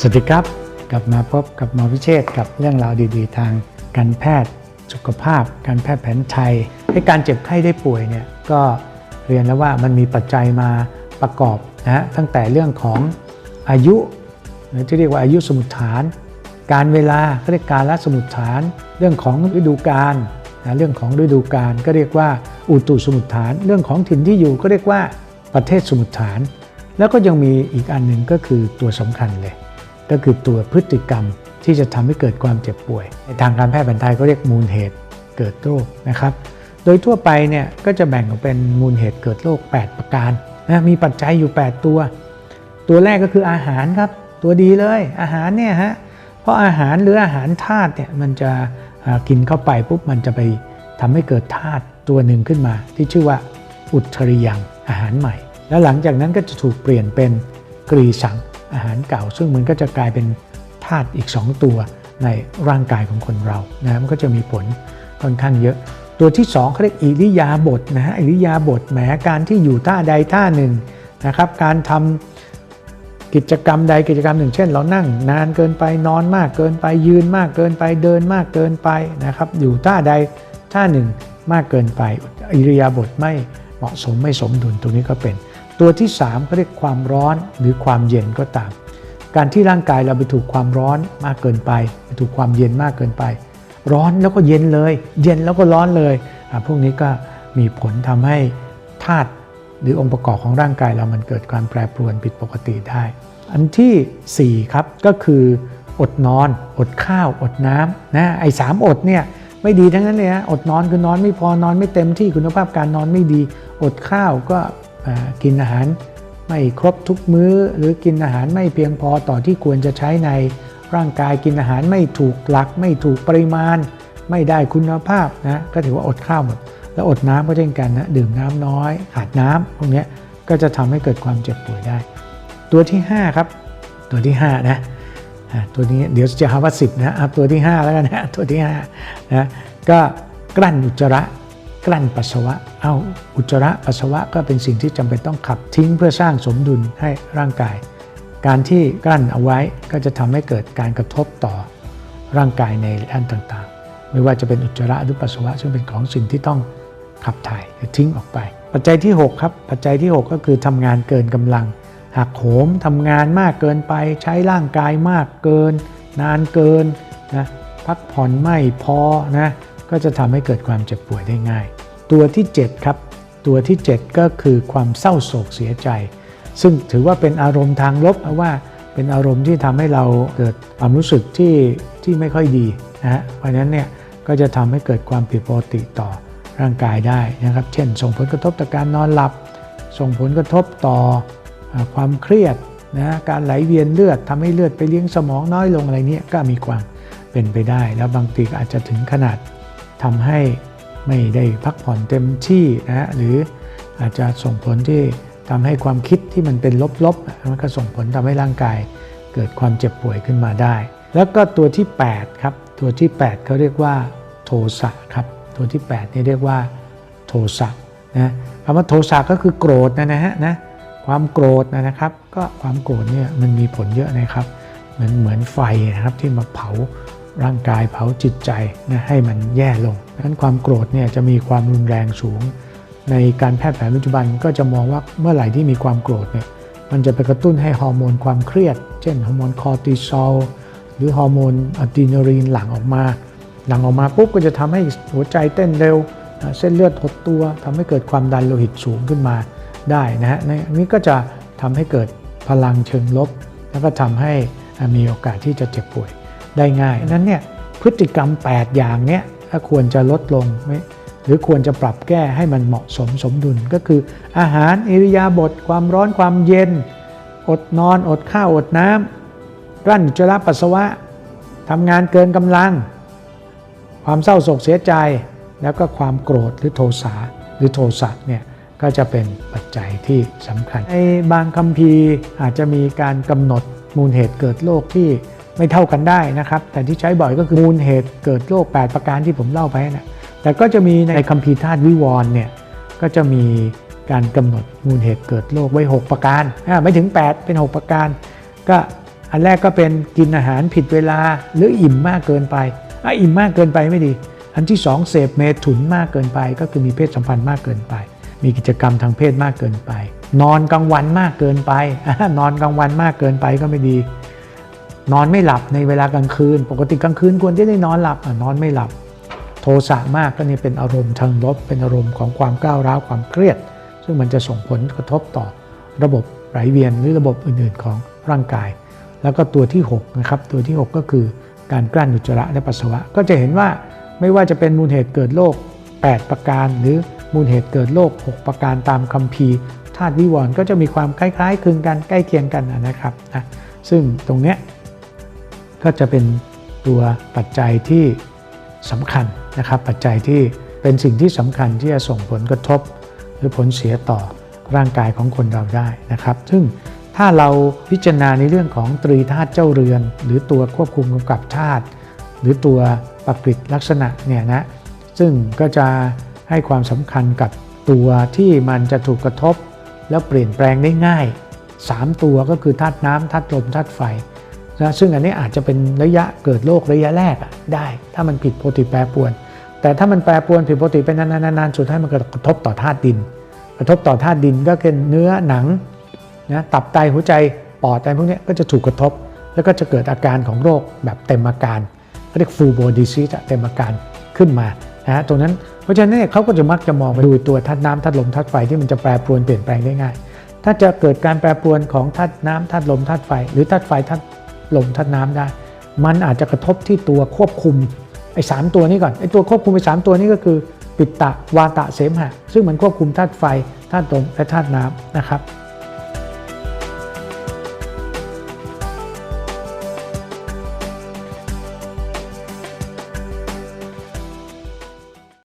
สวัสดีครับ กลับมาพบกับหมอพิเชษกับเรื่องราวดีๆ ทางการแพทย์สุขภาพ การแพทย์แผนไทยให้การเจ็บไข้ได้ป่วยเนี่ยก็เรียนแล้วว่ามันมีปัจจัยมาประกอบนะฮะตั้งแต่เรื่องของอายุหรือที่เรียกว่าอายุสมุทฐาน การเวลาก็เรียกการละสมุทฐาน เรื่องของฤดูกาลนะเรื่องของฤดูกาลก็เรียกว่าอุตุสมุทฐาน เรื่องของถิ่นที่อยู่ก็เรียกว่าประเทศสมุทฐาน แล้วก็ยังมีอีกอันหนึ่งก็คือตัวสำคัญเลย ก็คือตัวพฤติกรรมที่จะทำให้เกิดความเจ็บป่วย ในทางการแพทย์แผนไทยก็เรียกมูลเหตุเกิดโรคนะครับ โดยทั่วไปเนี่ยก็จะแบ่งออกเป็นมูลเหตุเกิดโรค 8 ประการนะมีปัจจัยอยู่ 8 ตัว ตัวแรกก็คืออาหารครับ ตัวดีเลยอาหารเนี่ยฮะเพราะอาหารหรืออาหารธาตุเนี่ยมันจะกินเข้าไปปุ๊บมันจะไปทำให้เกิดธาตุตัวหนึ่งขึ้นมา ที่ชื่อว่าอุทริยังอาหารใหม่ แล้วหลังจากนั้นก็จะถูกเปลี่ยนเป็นกรีสัง อาหารเก่า ซึ่งมันก็จะกลายเป็นธาตุอีก 2 ตัวในร่างกายของคนเรานะมันก็จะมีผลค่อนข้างเยอะตัวที่2เขาเรียกอิริยาบถนะฮะอิริยาบถแหมการที่อยู่ท่าใดท่าหนึ่งนะครับการทำกิจกรรมใดกิจกรรมหนึ่ง เช่น เรานั่งนานเกินไปนอนมากเกินไปยืนมากเกินไปเดินมากเกินไปนะครับอยู่ท่าใดท่าหนึ่งมากเกินไป อิริยาบถไม่เหมาะสมไม่สมดุลตรงนี้ก็เป็น ตัวที่3เขาเรียกความร้อนหรือความเย็นก็ตาม การที่ร่างกายเราไปถูกความร้อนมากเกินไป ไปถูกความเย็นมากเกินไป ร้อนแล้วก็เย็นเลย เย็นแล้วก็ร้อนเลย พวกนี้ก็มีผลทำให้ธาตุหรือองค์ประกอบของร่างกายเรามันเกิดการแปรปรวนผิดปกติได้ อันทีสี่ 4 ครับก็คือ อดนอน อดข้าว อดน้ำนะไอ้สามอดเนี่ยไม่ดีทั้งนั้นเลยนะอดนอนคือนอนไม่พอนอนไม่เต็มที่คุณภาพการนอนไม่ดี อดข้าวก็ กินอาหารไม่ครบทุกมื้อ หรือกินอาหารไม่เพียงพอต่อที่ควรจะใช้ในร่างกายกินอาหารไม่ถูกหลัก ไม่ถูกปริมาณ ไม่ได้คุณภาพนะก็ถือว่าอดข้าวหมดแล้วอดน้ำก็เช่นกันนะดื่มน้ำน้อยขาดน้ำพวกนี้ก็จะทำให้เกิดความเจ็บป่วยได้ ตัวที่ 5 ครับ ตัวที่5นะอะตัวนี้เดี๋ยวจะหาว่า10นะเอาตัวที่ 5 แล้วกันนะตัวที่5นะก็กลั้นอุจจาระ กลั้นปัสสาวะ เอาอุจจาระปัสสาวะก็เป็นสิ่งที่จำเป็นต้องขับทิ้งเพื่อสร้างสมดุลให้ร่างกาย การที่กลั้นเอาไว้ก็จะทำให้เกิดการกระทบต่อร่างกายในด้านต่างๆ ไม่ว่าจะเป็นอุจจาระหรือปัสสาวะ ซึ่งเป็นของสิ่งที่ต้องขับถ่ายหรือทิ้งออกไป ปัจจัยที่ 6 ครับ ปัจจัยที่ 6 ก็คือทำงานเกินกำลังหักโหมทำงานมากเกินไป ใช้ร่างกายมากเกิน นานเกินนะพักผ่อนไม่พอนะ ก็จะทำให้เกิดความเจ็บป่วยได้ง่าย ตัวที่ 7 ครับ ตัวที่ 7 ก็คือความเศร้าโศกเสียใจ ซึ่งถือว่าเป็นอารมณ์ทางลบเพราะว่าเป็นอารมณ์ที่ทำให้เราเกิดความรู้สึกที่ที่ไม่ค่อยดีนะฮะเพราะฉะนั้นเนี่ยก็จะทำให้เกิดความผิดปกติต่อร่างกายได้นะครับ เช่น ส่งผลกระทบต่อการนอนหลับ ส่งผลกระทบต่อความเครียดนะการไหลเวียนเลือดทำให้เลือดไปเลี้ยงสมองน้อยลงอะไรเนี้ยก็มีความเป็นไปได้ แล้วบางทีก็อาจจะถึงขนาด ทำให้ไม่ได้พักผ่อนเต็มที่นะฮะหรืออาจจะส่งผลที่ทำให้ความคิดที่มันเป็นลบๆมันก็ส่งผลทำให้ร่างกายเกิดความเจ็บป่วยขึ้นมาได้ แล้วก็ตัวที่ 8 ครับ ตัวที่ 8เขาเรียกว่าโทสะครับตัวที่ 8 นี่เรียกว่าโทสะนะคำว่าโทสะก็คือโกรธนะนะฮะนะความโกรธนะนะครับ ก็ความโกรธเนี่ยมันมีผลเยอะนะครับ เหมือนเหมือนไฟนะครับที่มาเผา ร่างกายเผาจิตใจนะให้มันแย่ลงดังนั้นความโกรธเนี่ยจะมีความรุนแรงสูง ในการแพทย์แผนปัจจุบันก็จะมองว่าเมื่อไหร่ที่มีความโกรธเนี่ยมันจะไปกระตุ้นให้ฮอร์โมนความเครียด เช่นฮอร์โมนคอร์ติซอลหรือฮอร์โมนอะดรีนาลีนหลั่งออกมา หลั่งออกมาปุ๊บก็จะทำให้หัวใจเต้นเร็ว เส้นเลือดหดตัวทำให้เกิดความดันโลหิตสูงขึ้นมาได้นะฮะในอันนี้ก็จะทำให้เกิดพลังเชิงลบ แล้วก็ทำให้มีโอกาสที่จะเจ็บป่วย ได้ง่ายนั้นเนี่ยพฤติกรรม 8 อย่างเนี้ยถ้าควรจะลดลงไหมหรือควรจะปรับแก้ให้มันเหมาะสมสมดุลก็คือ อาหารอิริยาบถความร้อนความเย็น อดนอน อดข้าว อดน้ำกลั้นอุจระปัสสาวะทำงานเกินกำลัง ความเศร้าโศกเสียใจ แล้วก็ความโกรธหรือโทสะหรือโทสะเนี่ยก็จะเป็นปัจจัยที่สำคัญในบางคัมภีร์อาจจะมีการกำหนดมูลเหตุเกิดโรคที่ ไม่เท่ากันได้นะครับ แต่ที่ใช้บ่อยก็คือมูลเหตุเกิดโรค 8 ประการที่ผมเล่าไปนะแต่ก็จะมีในคัมภีร์ธาตุวิวรณ์เนี่ยก็จะมีการกำหนดมูลเหตุเกิดโรคไว้ 6 ประการไม่ถึง 8 เป็น 6 ประการ ก็อันแรกก็เป็นกินอาหารผิดเวลาหรืออิ่มมากเกินไปอะอิ่มมากเกินไปไม่ดี อันที่สองเสพเมถุนมากเกินไป ก็คือมีเพศสัมพันธ์มากเกินไป มีกิจกรรมทางเพศมากเกินไป นอนกลางวันมากเกินไป นอนกลางวันมากเกินไปก็ไม่ดี นอนไม่หลับในเวลากลางคืน ปกติกลางคืนควรจะได้นอนหลับอนอนไม่หลับ โทสะมากก็นี่เป็นอารมณ์ทางลบ เป็นอารมณ์ของความก้าวร้าวความเครียด ซึ่งมันจะส่งผลกระทบต่อระบบไหลเวียนหรือระบบอื่นๆของร่างกาย แล้วก็ตัวที่6นะครับตัวที่ 6 ก็คือการกลั้นอุจจาระและปัสสาวะ ก็จะเห็นว่าไม่ว่าจะเป็นมูลเหตุเกิดโรค8 ประการ หรือมูลเหตุเกิดโรค6 ประการตามคัมภีร์ธาตุวิวรณ์ก็จะมีความคล้ายๆคลึงกันใกล้เคียงกันนะครับนะซึ่งตรงเนี้ย ก็จะเป็นตัวปัจจัยที่สำคัญนะครับ ปัจจัยที่เป็นสิ่งที่สำคัญที่จะส่งผลกระทบ หรือผลเสียต่อร่างกายของคนเราได้นะครับ ซึ่งถ้าเราพิจารณาในเรื่องของตรีธาตุเจ้าเรือน หรือตัวควบคุมกำกับธาตุหรือตัวปกฤษลักษณะเนี่ยนะซึ่งก็จะให้ความสำคัญกับตัวที่มันจะถูกกระทบ แล้วเปลี่ยนแปลงได้ง่าย 3 ตัวก็คือธาตุน้ำธาตุลมธาตุไฟ นะซึ่งอันนี้อาจจะเป็นระยะเกิดโรคระยะแรกได้ ถ้ามันผิดปกติแปรปวน แต่ถ้ามันแปรปวนผิดปกติเป็นนานๆๆสุดท้ายมันกระทบต่อธาตุดิน กระทบต่อธาตุดินก็คือเนื้อหนังนะตับไตหัวใจปอดอะไรพวกนี้ก็จะถูกกระทบ แล้วก็จะเกิดอาการของโรคแบบเต็มอาการเรียก full body disease เต็มอาการขึ้นมานะตรงนั้นเพราะฉะนั้นเนี่ยเขาก็จะมักจะมองไปดูตัวธาตุน้ำธาตุลมธาตุไฟที่มันจะแปรปรวนเปลี่ยนแปลงได้ง่าย ถ้าจะเกิดการแปรปรวนของธาตุน้ำธาตุลมธาตุไฟ หรือธาตุไฟธาตุ ลมธาตุน้ำได้ มันอาจจะกระทบที่ตัวควบคุมไอ้สามตัวนี้ก่อนไอ้ตัวควบคุมไอ้สามตัวนี้ก็คือ ปิตตะวาตะเสมหะ ซึ่งมันควบคุมธาตุไฟธาตุลมและธาตุน้ำนะครับ